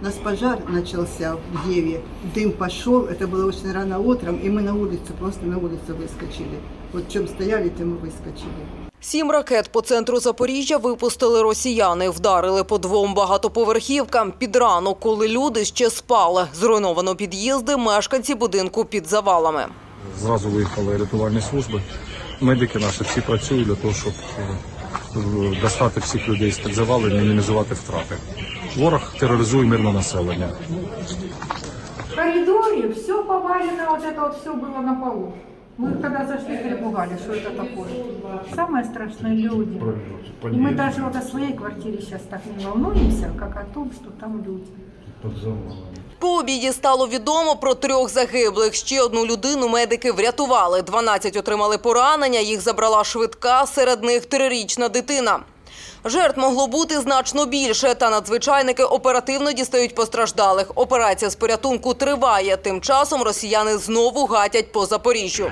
У нас пожар начался в Еве, дым пошел, это было очень рано утром, и мы на улицу, просто на улицу выскочили. Вот чем стояли, тем и выскочили. Сім ракет по центру Запоріжжя випустили росіяни. Вдарили по двом багатоповерхівкам під ранок, коли люди ще спали. Зруйновано під'їзди, мешканці будинку під завалами. Зразу виїхали рятувальні служби. Медики наші всі працюють для того, щоб е, достати всіх людей з під завалу і мінімізувати втрати. Ворог тероризує мирне населення. В коридоре все повалено, вот это вот все было на полу. Мы когда зашли, перепугали, что это такое. Самое страшное люди. И мы даже вот о своей квартире сейчас так не волнуемся, как о том, что там люди. По обіді стало відомо про трьох загиблих. Ще одну людину медики врятували. 12 отримали поранення, їх забрала швидка, серед них трирічна дитина. Жертв могло бути значно більше, та надзвичайники оперативно дістають постраждалих. Операція з порятунку триває. Тим часом росіяни знову гатять по Запоріжжю.